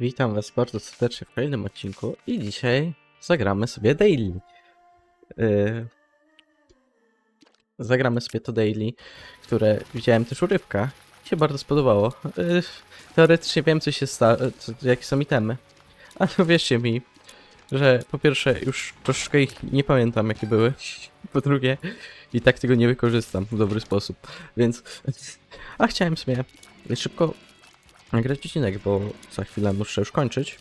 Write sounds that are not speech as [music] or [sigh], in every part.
Witam Was bardzo serdecznie w kolejnym odcinku i dzisiaj zagramy sobie daily. Yy, zagramy sobie to daily, które widziałem też u Rybka. Mi się bardzo spodobało. Yy, teoretycznie wiem, co się stało, jakie są itemy. Ale wierzcie mi, że po pierwsze już troszkę ich nie pamiętam, jakie były. Po drugie, i tak tego nie wykorzystam w dobry sposób. Więc, a chciałem sobie szybko nagrać odcinek, bo za chwilę muszę już kończyć.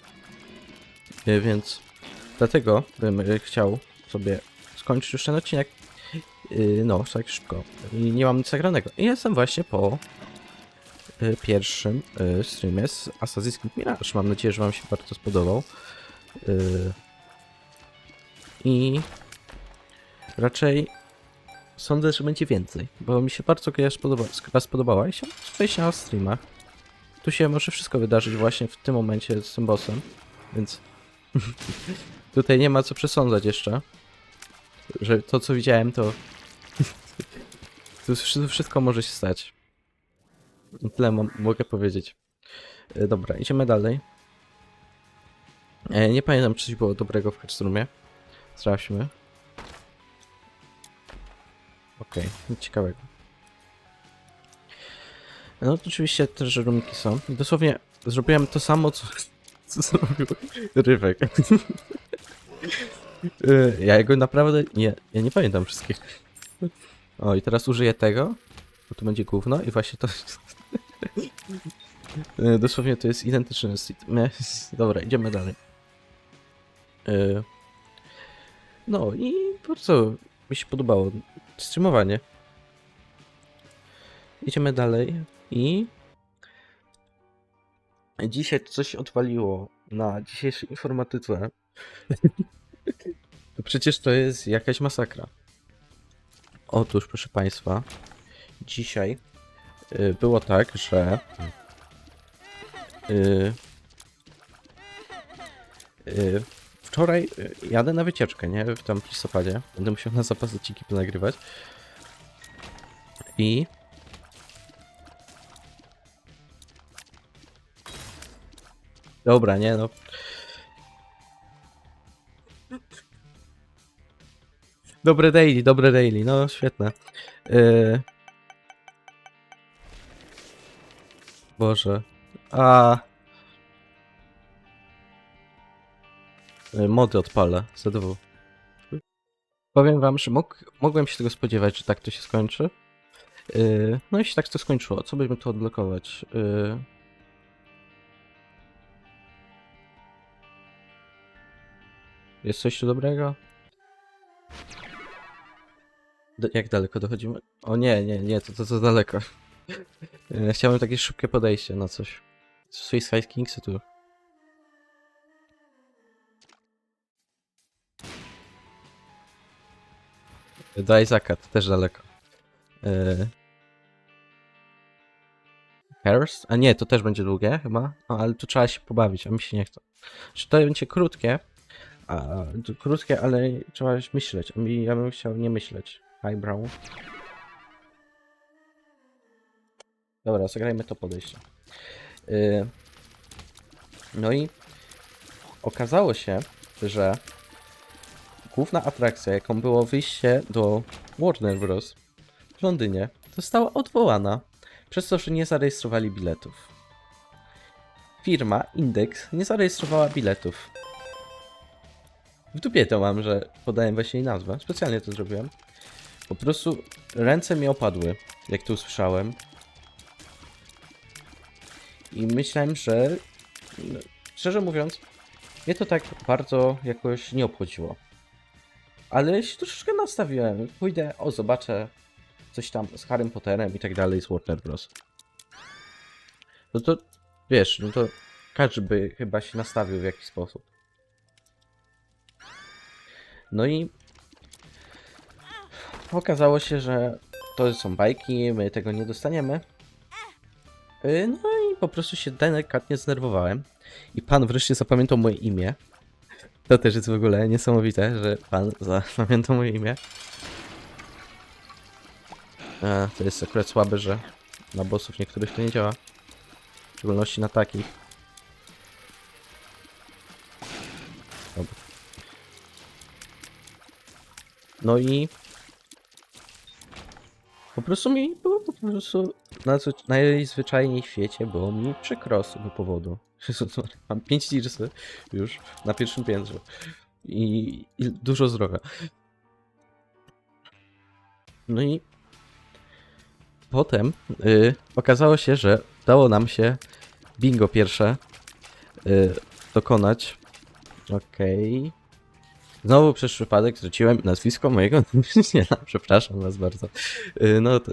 E, Więc dlatego bym e, chciał sobie skończyć już ten odcinek. E, No, tak szybko. I nie mam nic zagranego. I jestem właśnie po pierwszym streamie z Assassin's Creed Mirage. Mam nadzieję, że wam się bardzo spodobał. I raczej sądzę, że będzie więcej, bo mi się bardzo gra spodobała i się wejść na streamach. Tu się może wszystko wydarzyć właśnie w tym momencie z tym bossem, więc [laughs] tutaj nie ma co przesądzać jeszcze. Że to co widziałem to... [laughs] tu wszy- wszystko może się stać. Tyle mogę powiedzieć. E, Dobra, idziemy dalej. E, nie pamiętam czy coś było dobrego w Hearthstone'ie. Sprawdźmy. Okej, nic ciekawego. No to oczywiście też żerunki są. Dosłownie zrobiłem to samo, co, co zrobił Rywek. [laughs] Y, ja jego naprawdę nie, ja nie pamiętam wszystkich. O i teraz użyję tego, bo tu będzie gówno i właśnie to [laughs] Y, Dosłownie to jest identyczny seed. [laughs] Dobra, idziemy dalej. Y, No i bardzo mi się podobało streamowanie. Idziemy dalej i dzisiaj coś odwaliło na dzisiejszej informatyce. [laughs] to przecież to jest jakaś masakra. Otóż, proszę Państwa, dzisiaj y, było tak, że y, y, wczoraj jadę na wycieczkę, nie? W tam listopadzie. Będę musiał na zapas odcinki ponagrywać. I Dobra, nie no. Dobre daily, dobre daily, no świetne. Yy... Boże. A. Yy, Mody odpalę, ZW. Powiem wam, że mogłem się tego spodziewać, że tak to się skończy. Yy, no i się tak to skończyło. Co byśmy tu odblokować? Yy... Jest coś tu dobrego? Do, jak daleko dochodzimy? O nie, nie, nie, to to za daleko. [laughs] Ja Chciałem takie szybkie podejście na coś. Suicide Kingsy tu. Do Isaaca, to też daleko. Yy... A nie, to też będzie długie chyba. O, ale tu trzeba się pobawić, a mi się nie chce. Czy to będzie krótkie? A, krótkie, ale trzeba myśleć. Ja bym chciał nie myśleć. Highbrow. Dobra, zagrajmy to podejście. Yy, no i okazało się, że główna atrakcja, jaką było wyjście do Warner Bros. w Londynie, została odwołana przez to, że nie zarejestrowali biletów. Firma Index nie zarejestrowała biletów. W dupie to mam, że podałem właśnie jej nazwę. Specjalnie to zrobiłem. Po prostu ręce mi opadły, jak to usłyszałem. I myślałem, że no, szczerze mówiąc, mnie to tak bardzo jakoś nie obchodziło. Ale się troszeczkę nastawiłem. Pójdę, o zobaczę coś tam z Harrym Potterem i tak dalej z Warner Bros. No to wiesz, no to każdy by chyba się nastawił w jakiś sposób. No i okazało się, że to są bajki, my tego nie dostaniemy. Yy, No i po prostu się delikatnie znerwowałem. I pan wreszcie zapamiętał moje imię. To też jest w ogóle niesamowite, że pan zapamiętał moje imię. A, to jest akurat słabe, że na bossów niektórych to nie działa. W szczególności na takich. No i po prostu mi było po prostu nadzwy- najzwyczajniej w świecie było mi przykro z tego powodu. [laughs] Mam 5 tirsy już na pierwszym piętrze i, i dużo zdrowia. No i potem y, okazało się, że udało nam się bingo pierwsze y, dokonać. Okej. Znowu przez przypadek zwróciłem nazwisko mojego. [laughs] No, przepraszam was bardzo. Y, No, to,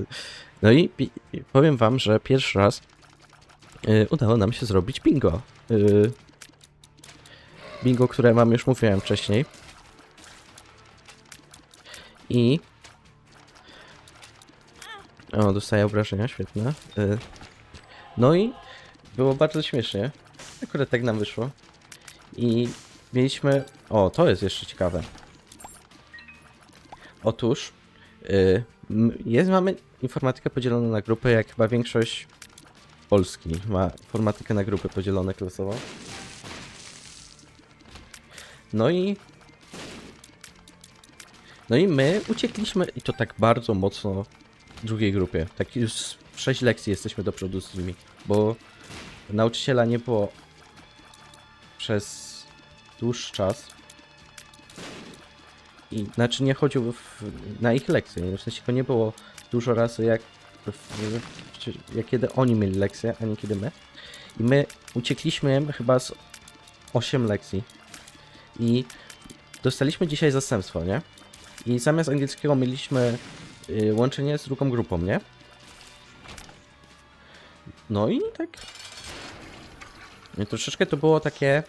no i, powiem wam, że pierwszy raz y, udało nam się zrobić bingo. Y, bingo, które wam już mówiłem wcześniej. I. O, dostaję obrażenia, świetne. No i było bardzo śmiesznie. Akurat tak nam wyszło. I mieliśmy. O, to jest jeszcze ciekawe. Otóż y, m- jest, mamy informatykę podzieloną na grupy, jak chyba większość Polski ma informatykę na grupy podzielone klasowo. No i. No i my uciekliśmy i to tak bardzo mocno drugiej grupie. Tak już 6 lekcji jesteśmy do przodu z nimi, bo nauczyciela nie było przez dłuższy czas. I znaczy nie chodził w, na ich lekcje, w sensie go nie było dużo razy jak, w, jak kiedy oni mieli lekcje, a nie kiedy my. I my uciekliśmy chyba z 8 lekcji. I dostaliśmy dzisiaj zastępstwo, nie? I zamiast angielskiego mieliśmy y, łączenie z drugą grupą, nie? No i tak. I troszeczkę to było takie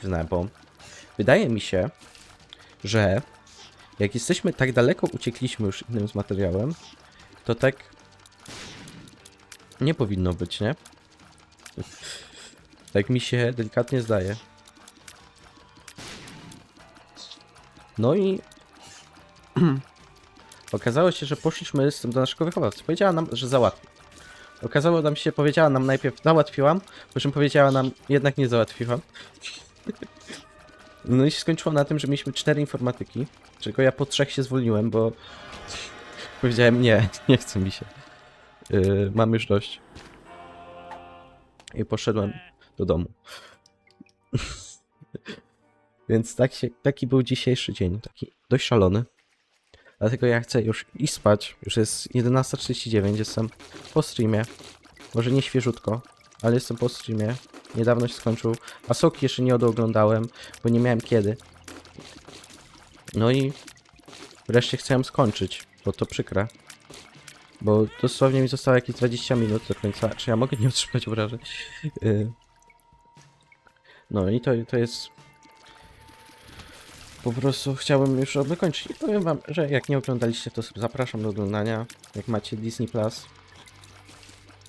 dziwne, bo wydaje mi się, że jak jesteśmy tak daleko uciekliśmy już innym z materiałem, to tak nie powinno być, nie? Tak mi się delikatnie zdaje. No i [clears throat] okazało się, że poszliśmy z tym do naszego wychowawcy. Powiedziała nam, że załatwi. Okazało nam się, powiedziała nam najpierw załatwiłam, po czym powiedziała nam jednak nie załatwiłam. [laughs] No i się skończyło na tym, że mieliśmy cztery informatyki, czego ja po trzech się zwolniłem, bo [laughs] powiedziałem nie, [laughs] nie chce mi się. Yy, mam już dość. I poszedłem do domu. Więc tak się, taki był dzisiejszy dzień, taki dość szalony. Dlatego ja chcę już iść spać. Już jest 11.39, jestem po streamie. Może nie świeżutko, ale jestem po streamie. Niedawno się skończył. A Soki jeszcze nie odoglądałem, bo nie miałem kiedy. No i wreszcie ją skończyć, bo to przykre. Bo dosłownie mi zostało jakieś 20 minut do końca. Czy ja mogę nie otrzymać obrażeń? Yy. No i to, to jest po prostu chciałbym już wykończyć. I powiem wam, że jak nie oglądaliście, to zapraszam do oglądania. Jak macie Disney Plus.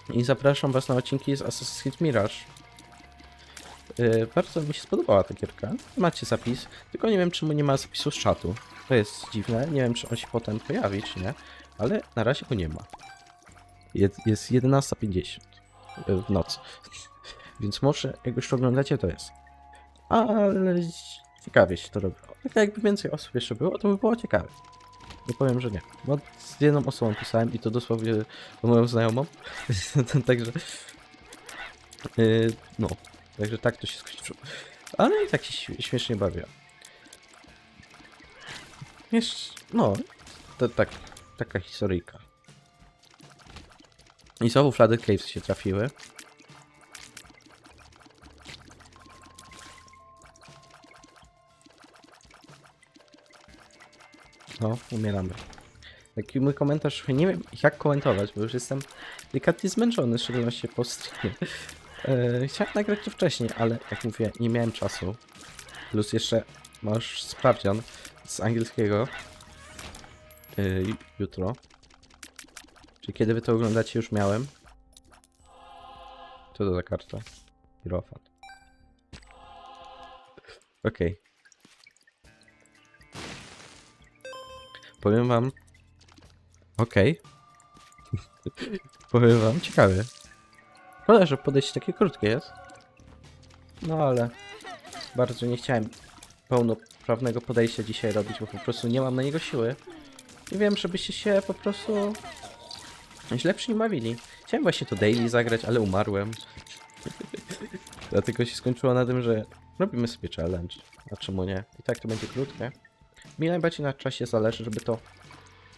I zapraszam was na odcinki z Assassin's Creed Mirage. Yy, bardzo mi się spodobała ta gierka. Macie zapis, tylko nie wiem czemu nie ma zapisu z czatu. To jest dziwne, nie wiem czy on się potem pojawi, czy nie. Ale na razie go nie ma. Jest, jest 11.50 yy, w nocy. [laughs] Więc może, jak już to oglądacie, to jest. Ale ciekawie się to robiło. Tak jakby więcej osób jeszcze było, to by było ciekawe. Powiem, że nie. Bo z jedną osobą pisałem i to dosłownie do moją znajomą. [laughs] Także. Yy, no. Także tak to się skończyło. Ale i tak się śmie- śmiesznie bawię. Jeszcze. No. To tak. Taka historyjka. I znowu Flooded Caves się trafiły. No, umieramy. Taki mój komentarz, nie wiem jak komentować, bo już jestem delikatnie zmęczony, w szczególności po streamie. E, chciałem nagrać to wcześniej, ale jak mówię, nie miałem czasu. Plus jeszcze masz sprawdzian z angielskiego e, jutro. Czyli kiedy wy to oglądacie już miałem. Co to za karta? Hierofant. Okej. Powiem wam. Okej. [laughs] Powiem wam, ciekawie. Szkoda, że podejście takie krótkie jest. No ale. bardzo nie chciałem pełnoprawnego podejścia dzisiaj robić, bo po prostu nie mam na niego siły. I wiem, żebyście się po prostu źle przy nim bawili. Chciałem właśnie to daily zagrać, ale umarłem. [laughs] Dlatego się skończyło na tym, że robimy sobie challenge. A czemu nie? I tak to będzie krótkie. Mi najbardziej na czasie zależy, żeby to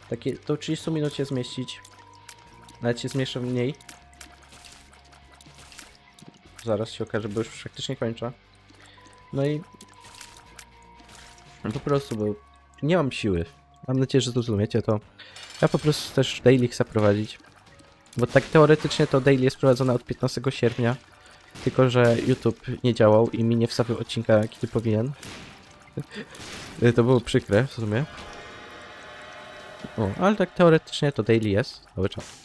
takie do 30 minut się zmieścić. Nawet się zmieszczę mniej. Zaraz się okaże, bo już praktycznie kończę. No i po prostu, bo nie mam siły. Mam nadzieję, że zrozumiecie to. Ja po prostu też daily chcę prowadzić. Bo tak teoretycznie to daily jest prowadzone od 15 sierpnia. Tylko, że YouTube nie działał i mi nie wstawił odcinka, kiedy powinien. To było przykre w sumie. O, ale tak teoretycznie to daily jest cały czas.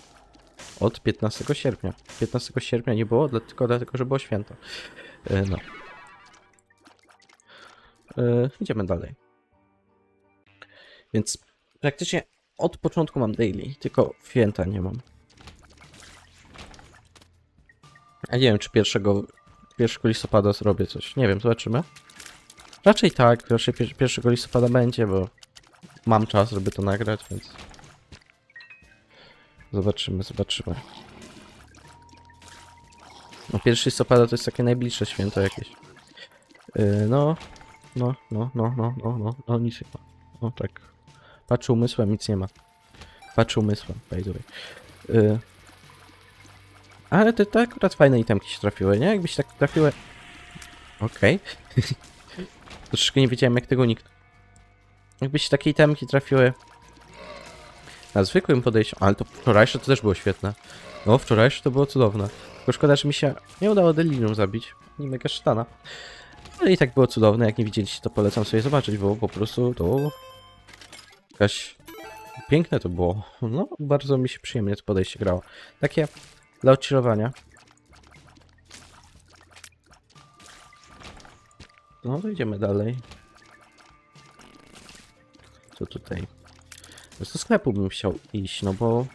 Od 15 sierpnia. 15 sierpnia nie było, tylko dlatego, że było święto. E, No. E, idziemy dalej. Więc praktycznie od początku mam daily, tylko święta nie mam. A nie wiem, czy pierwszego, 1 listopada zrobię coś. Nie wiem, zobaczymy. Raczej tak, raczej pier- 1 listopada będzie, bo mam czas, żeby to nagrać, więc... Zobaczymy, zobaczymy. No 1 listopada to jest takie najbliższe święto jakieś. Yy, no, no, no, no, no, no, no, no, nic nie ma. O tak. Patrzę umysłem, nic nie ma. Patrzę umysłem, by the way. Yy. Ale te, te akurat fajne itemki się trafiły, nie? Jakbyś tak trafiły... Okej. [laughs] Troszeczkę nie wiedziałem jak tego nikt. Jakbyś takie itemki trafiły... Na zwykłym podejściu, ale to wczorajsze to też było świetne. No, wczorajsze to było cudowne. Tylko szkoda, że mi się nie udało Delirium zabić. Nie mega sztana. Ale i tak było cudowne, jak nie widzieliście to polecam sobie zobaczyć, bo po prostu to... Jakaś... Piękne to było. No, bardzo mi się przyjemnie to podejście grało. Takie dla odchillowania. No to idziemy dalej. Co tutaj? No Do sklepu bym chciał iść, no bo...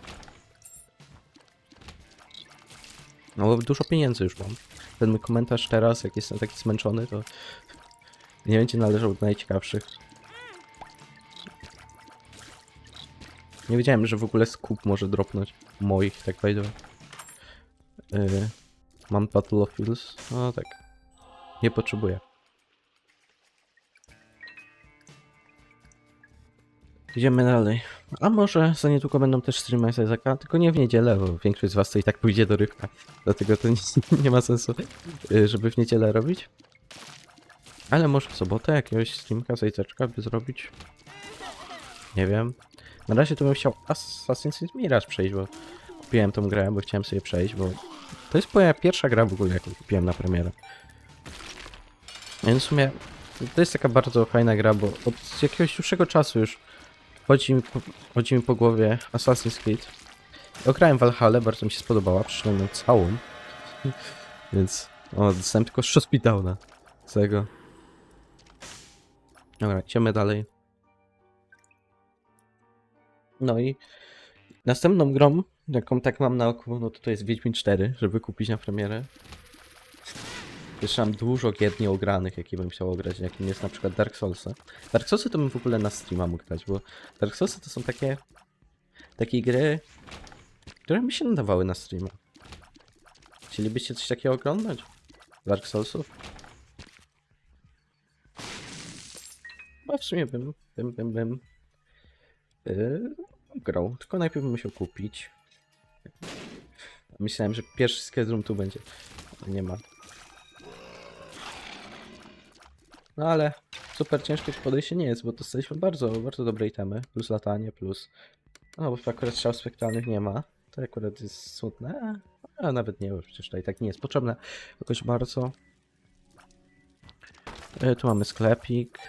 No bo dużo pieniędzy już mam. Ten mój komentarz teraz, jak jestem taki zmęczony, to nie będzie należał do najciekawszych. Nie wiedziałem, że w ogóle skup może dropnąć moich, tak by. Yy, mam Battle of Fields? No tak. Nie potrzebuję. Idziemy dalej. A może za niedługo będą też streamy z tylko nie w niedzielę, bo większość z was to i tak pójdzie do rybka. Dlatego to [laughs] nie, nie ma sensu, y, żeby w niedzielę robić. Ale może w sobotę jakiegoś streamka z Isaaca by zrobić. Nie wiem. Na razie to bym chciał Assassin's Creed Mirage przejść, bo kupiłem tą grę, bo chciałem sobie przejść, bo to jest moja pierwsza gra w ogóle, jaką kupiłem na premierę. Więc w sumie to jest taka bardzo fajna gra, bo od jakiegoś dłuższego czasu już chodzi mi po, chodzi mi po głowie Assassin's Creed. Ograłem Valhalla, bardzo mi się spodobała, przeszedłem ją całą. [laughs] Więc o, dostałem tylko Shotspitowna z tego. Dobra, idziemy dalej. No i następną grą, jaką tak mam na oku, no to to jest Wiedźmin 4, żeby kupić na premierę. Jeszcze mam dużo gier nieogranych, jakie bym chciał ograć, jakim jest na przykład Dark Soulsy. Dark Soulsy to bym w ogóle na streama mógł grać, bo Dark Soulsy to są takie... takie gry, które by się nadawały na streama. Chcielibyście coś takiego oglądać? Dark Soulsów? No w sumie bym, bym, bym, bym yy, grał, tylko najpierw bym musiał kupić. Myślałem, że pierwszy schedule tu będzie. Nie ma. No ale super ciężkie podejście nie jest, bo dostaliśmy bardzo, bardzo dobre itemy, plus latanie, plus... No bo akurat strzał spektralnych nie ma, to akurat jest smutne, a nawet nie, bo przecież to i tak nie jest potrzebne jakoś bardzo. E, tu mamy sklepik.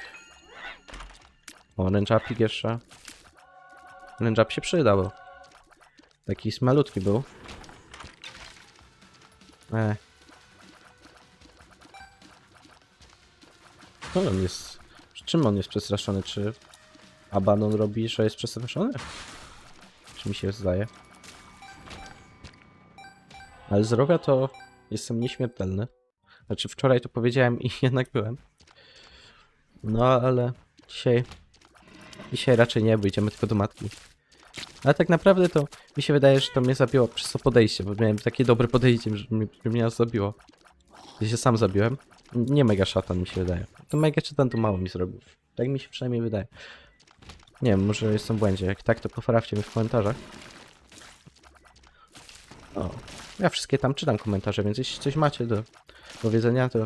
O, ręczapik jeszcze. Ręczap się przydał. Taki malutki był. E. No on jest... Czym on jest przestraszony? Czy Abaddon robi, że jest przestraszony? Czy mi się zdaje? Ale zdrowia to jestem nieśmiertelny. Znaczy wczoraj to powiedziałem i [laughs] jednak byłem. No ale dzisiaj. Dzisiaj raczej nie, bo idziemy tylko do matki. Ale tak naprawdę to mi się wydaje, że to mnie zabiło przez to podejście, bo miałem takie dobre podejście, że mnie, mnie zabiło. Ja się sam zabiłem. Nie mega szatan mi się wydaje. To mega szatan to mało mi zrobił. Tak mi się przynajmniej wydaje. Nie wiem, może jestem w błędzie. Jak tak, to poprawcie mnie w komentarzach. O, ja wszystkie tam czytam komentarze, więc jeśli coś macie do powiedzenia, to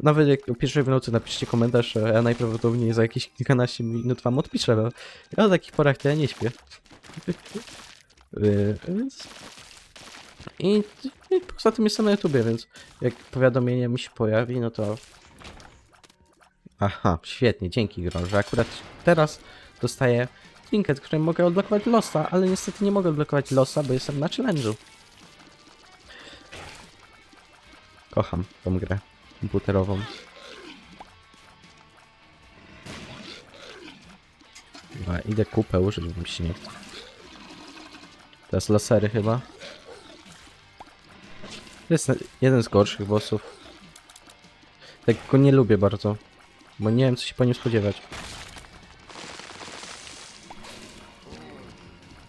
nawet jak o pierwszej w nocy napiszcie komentarz, a ja najprawdopodobniej za jakieś kilkanaście minut wam odpiszę, bo ja o takich porach to ja nie śpię. [laughs] Yy, więc... I, I poza tym jestem na YouTubie, więc jak powiadomienie mi się pojawi, no to... Aha, świetnie, dzięki Gron, że akurat teraz dostaję trinket, którym mogę odblokować losa, ale niestety nie mogę odblokować losa, bo jestem na challenge'u. Kocham tą grę komputerową. Dobra, idę kupę użyć, bo się nie chce. Teraz lasery chyba. To jest jeden z gorszych bossów. Tak go nie lubię bardzo. Bo nie wiem co się po nim spodziewać.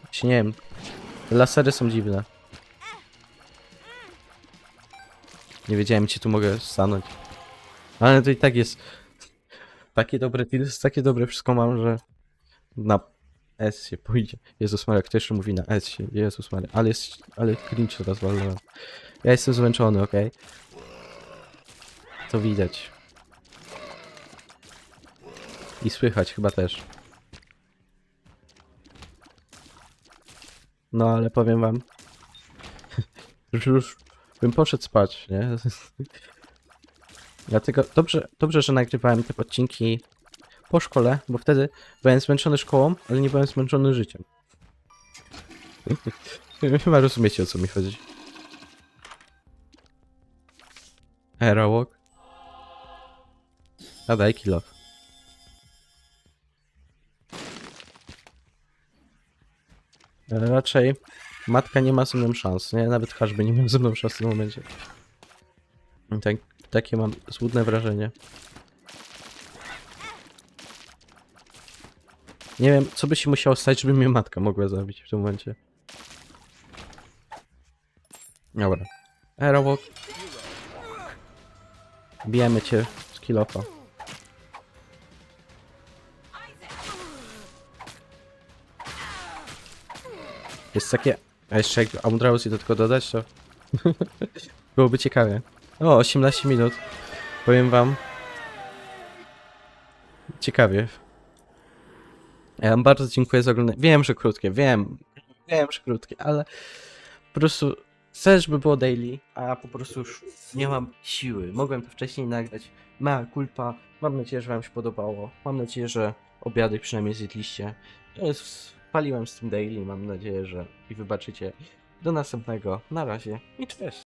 Właśnie nie wiem. Lasery są dziwne. Nie wiedziałem, gdzie tu mogę stanąć. Ale to i tak jest. Takie dobre deals, takie dobre wszystko mam, że na S się pójdzie. Jezus Maria, kto jeszcze mówi na S się? Jezus Maria, ale jest, ale cringe teraz walnąłem. Ja jestem zmęczony, okej? To widać. I słychać chyba też. No ale powiem wam. [laughs] Już, już bym poszedł spać, nie? [laughs] Dlatego dobrze, dobrze, że nagrywałem te odcinki po szkole, bo wtedy byłem zmęczony szkołą, ale nie byłem zmęczony życiem. [laughs] Chyba rozumiecie o co mi chodzi. Aerowalk. A daj kill off. Raczej matka nie ma ze mną szans, nie? Nawet Haszby nie miał ze mną szans w tym momencie. Tak, takie mam złudne wrażenie. Nie wiem, co by się musiało stać, żeby mnie matka mogła zabić w tym momencie. Dobra. Aerowalk. Bijemy cię z kilofa. Jest takie... A jeszcze jak Amdrausy do tego dodać, to... [laughs] Byłoby ciekawie. O, 18 minut. Powiem wam. Ciekawie. Ja bardzo dziękuję za oglądanie. Wiem, że krótkie, wiem. Wiem, że krótkie, ale po prostu chcę, żeby było daily, a po prostu już nie mam siły. Mogłem to wcześniej nagrać. Mea culpa. Mam nadzieję, że wam się podobało. Mam nadzieję, że obiadek przynajmniej zjedliście. Jest... Paliłem z tym daily, mam nadzieję, że i wybaczycie. Do następnego. Na razie i cześć.